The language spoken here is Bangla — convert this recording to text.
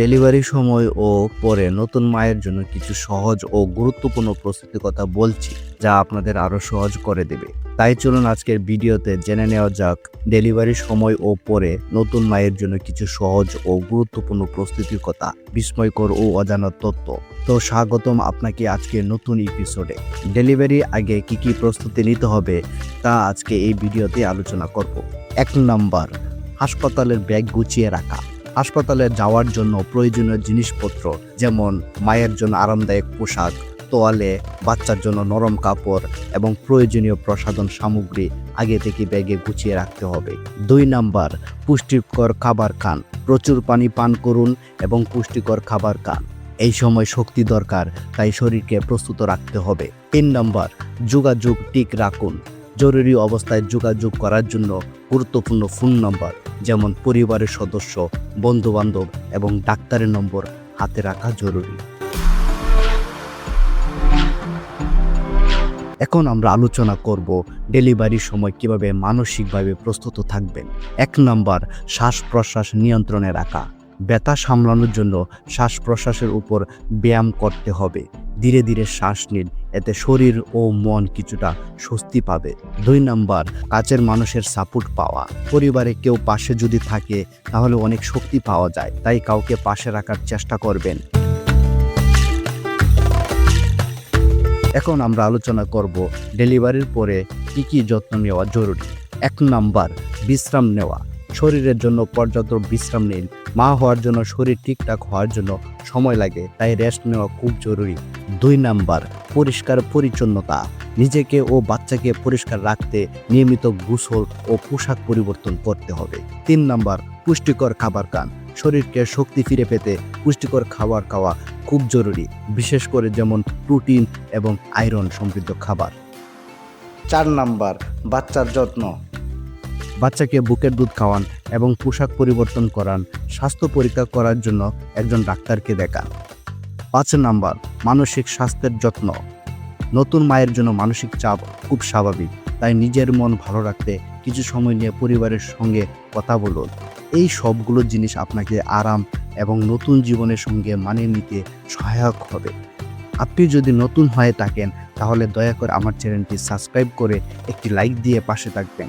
ডেলিভারি সময় ও পরে নতুন মায়ের জন্য কিছু সহজ ও গুরুত্বপূর্ণ প্রস্তুতির কথা বলছি, যা আপনাদের আরও সহজ করে দেবে। তাই চলুন আজকের ভিডিওতে জেনে নেওয়া যাক, ডেলিভারি সময় ও পরে নতুন মায়ের জন্য কিছু সহজ ও গুরুত্বপূর্ণ প্রস্তুতির কথা, বিস্ময়কর ও অজানা তত্ত্ব তো স্বাগতম আপনাকে আজকে নতুন এপিসোডে ডেলিভারি আগে কি কি প্রস্তুতি নিতে হবে, তা আজকে এই ভিডিওতে আলোচনা করব। এক নম্বর, হাসপাতালের ব্যাগ গুছিয়ে রাখা। হাসপাতালে যাওয়ার জন্য প্রয়োজনীয় জিনিসপত্র, যেমন মায়ের জন্য আরামদায়ক পোশাক, তোয়ালে, বাচ্চার জন্য নরম কাপড় এবং প্রয়োজনীয় প্রসাধন সামগ্রী আগে থেকে ব্যাগে গুছিয়ে রাখতে হবে। দুই নাম্বার, পুষ্টিকর খাবার খান। প্রচুর পানি পান করুন এবং পুষ্টিকর খাবার খান। এই সময় শক্তি দরকার, তাই শরীরকে প্রস্তুত রাখতে হবে। তিন নম্বর, যোগাযোগ ঠিক রাখুন। জরুরি অবস্থায় যোগাযোগ করার জন্য গুরুত্বপূর্ণ ফোন নম্বর যেমন পরিবারের সদস্য বন্ধু বান্ধব এবং ডাক্তারের নম্বর হাতে রাখা জরুরি। এখন আমরা আলোচনা করব ডেলিভারির সময় কীভাবে মানসিকভাবে প্রস্তুত থাকবেন। এক নম্বর শ্বাস প্রশ্বাস নিয়ন্ত্রণে রাখা। ব্যথা সামলানোর জন্য শ্বাস প্রশ্বাসের উপর ব্যায়াম করতে হবে। ধীরে ধীরে শ্বাস নিন। এতে শরীর ও মন কিছুটা স্বস্তি পাবে। দুই নাম্বার, কাছের মানুষের সাপোর্ট পাওয়া। পরিবারে কেউ পাশে যদি থাকে, তাহলে অনেক শক্তি পাওয়া যায়। তাই কাউকে পাশে রাখার চেষ্টা করবেন। এখন আমরা আলোচনা করব ডেলিভারির পরে কি কি যত্ন নেওয়া জরুরি। এক নাম্বার, বিশ্রাম নেওয়া। শরীরের জন্য পর্যাপ্ত বিশ্রাম নিন। মা হওয়ার জন্য শরীর ঠিকঠাক হওয়ার জন্য সময় লাগে, তাই রেস্ট নেওয়া খুব জরুরি। দুই নাম্বার, পরিষ্কার পরিচ্ছন্নতা। নিজেকে ও বাচ্চাকে পরিষ্কার রাখতে নিয়মিত গোসল ও পোশাক পরিবর্তন করতে হবে। তিন নাম্বার, পুষ্টিকর খাবার খান। শরীরকে শক্তি ফিরে পেতে পুষ্টিকর খাবার খাওয়া খুব জরুরি, বিশেষ করে যেমন প্রোটিন এবং আয়রন সমৃদ্ধ খাবার। চার নাম্বার, বাচ্চার যত্ন। বাচ্চাকে বুকের দুধ খাওয়ান এবং পোশাক পরিবর্তন করান, স্বাস্থ্য পরীক্ষা করার জন্য একজন ডাক্তারকে দেখান। পাঁচ নাম্বার, মানসিক স্বাস্থ্যের যত্ন। নতুন মায়ের জন্য মানসিক চাপ খুব স্বাভাবিক, তাই নিজের মন ভালো রাখতে কিছু সময় নিয়ে পরিবারের সঙ্গে কথা বলুন। এই সবগুলো জিনিস আপনাকে আরাম এবং নতুন জীবনের সঙ্গে মানিয়ে নিতে সহায়ক হবে। আপনি যদি নতুন হয়ে থাকেন, তাহলে দয়া করে আমার চ্যানেলটি সাবস্ক্রাইব করে একটি লাইক দিয়ে পাশে থাকবেন।